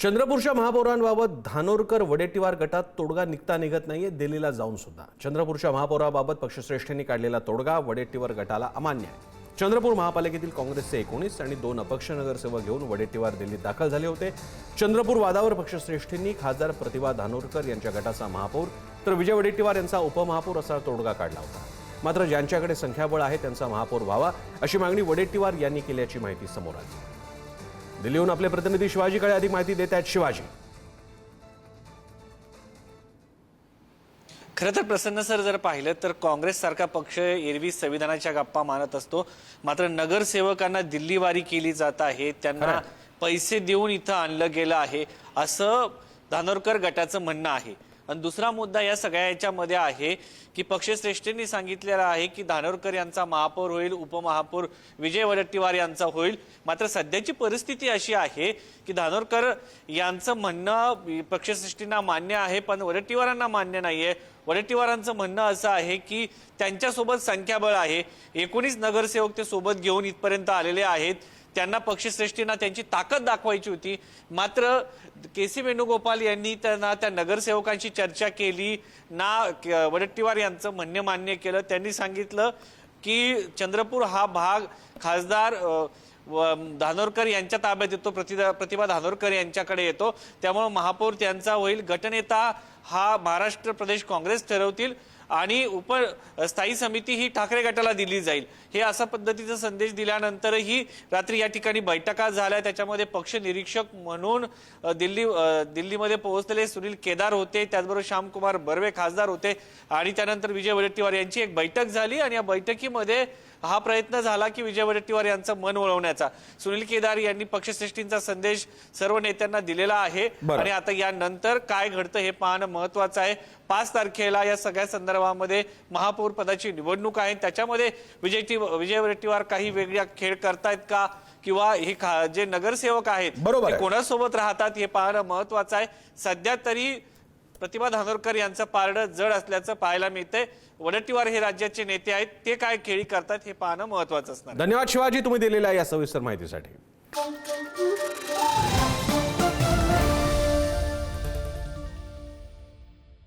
चंद्रपूरच्या महापौरांबाबत धानोरकर वडेट्टीवार गटात तोडगा निघता निघत नाहीये दिल्लीला जाऊन सुद्धा. चंद्रपूरच्या महापौराबाबत पक्षश्रेष्ठींनी काढलेला तोडगा वडेट्टीवार गटाला अमान्य आहे. चंद्रपूर महापालिकेतील काँग्रेसचे एकोणीस आणि दोन अपक्ष नगरसेवक घेऊन वडेट्टीवार दिल्लीत दाखल झाले होते. चंद्रपूर वादावर पक्षश्रेष्ठींनी खासदार प्रतिभा धानोरकर यांच्या गटाचा महापौर तर विजय वडेट्टीवार यांचा उपमहापौर असा तोडगा काढला होता. मात्र ज्यांच्याकडे संख्याबळ आहे त्यांचा महापौर व्हावा अशी मागणी वडेट्टीवार यांनी केल्याची माहिती समोर आली. दिल्लीहून आपले प्रतिनिधी शिवाजीकडे अधिक माहिती देत आहेत. शिवाजी. खरं तर प्रसन्न सर जर पाहिलं तर काँग्रेस सारखा पक्ष एरवी संविधानाच्या गप्पा मानत असतो. मात्र नगरसेवकांना दिल्लीवारी केली जात आहे. त्यांना पैसे देऊन इथं आणलं गेलं आहे. असं धानोरकर गटाचं म्हणणं आहे. आणि दुसरा मुद्दा या सगळ्या याच्यामध्ये आहे की पक्षश्रेष्ठींनी सांगितलेलं आहे की धानोरकर यांचा महापौर होईल उपमहापौर विजय वडट्टीवार यांचा होईल. मात्र सध्याची परिस्थिती अशी आहे की धानोरकर यांचं म्हणणं पक्षश्रेष्ठींना मान्य आहे पण वडट्टीवारांना मान्य नाही आहे वडेट्टीवारांचं म्हणणं असं आहे की त्यांच्यासोबत संख्याबळ आहे. एकोणीस नगरसेवक ते सोबत घेऊन इथपर्यंत आलेले आहेत. त्यांना पक्षश्रेष्ठींना त्यांची ताकद दाखवायची होती. मात्र के सी वेणुगोपाल यांनी त्यांना त्या नगरसेवकांशी चर्चा केली. ना वडेट्टीवार यांचं म्हणणे मान्य केलं. त्यांनी सांगितलं की चंद्रपूर हा भाग खासदार व धानोरकर यांच्या ताब्यात येतो. प्रतिभा प्रतिभा धानोरकर यांच्याकडे येतो. त्यामुळे महापौर त्यांचा होईल. गटनेता हा महाराष्ट्र प्रदेश काँग्रेस ठरवतील. आणि उप स्थायी समिती ही ठाकरे गटाला दिली जाईल. हे असा पद्धतीचा संदेश दिल्यानंतरही रात्री या ठिकाणी बैठका झाल्या. त्याच्यामध्ये पक्ष निरीक्षक म्हणून दिल्ली दिल्लीमध्ये पोहोचलेले सुनील केदार होते त्याचबरोबर श्यामकुमार बर्वे खासदार होते आणि त्यानंतर विजय वडेट्टीवार यांची एक बैठक झाली आणि या बैठकीमध्ये हा प्रयत्न झाला की विजय वडेट्टीवार यांचं मन वळवण्याचा सुनील केदार यांनी पक्षश्रेष्ठींचा संदेश सर्व नेत्यांना दिलेला आहे. आणि आता यानंतर काय घडतं हे पाहणं महत्वाचं आहे. पाच तारखेला या सगळ्या संदर्भामध्ये महापौर पदाची निवडणूक आहे. त्याच्यामध्ये विजय विजय वडेट्टीवार काही वेगळ्या खेळ करतायत का? किंवा हे जे नगरसेवक आहेत बरोबर ते. कोणासोबत राहतात हे पाहणं महत्वाचं आहे. सध्या तरी प्रतिभा धानोरकर यांचं पारडं जड असल्याचं पाहायला मिळतंय. वडेट्टीवार हे राज्याचे नेते आहेत. ते काय खेळी करतात हे पाहणं महत्वाचं असणार. धन्यवाद शिवाजी तुम्ही दिलेल्या या सविस्तर माहितीसाठी.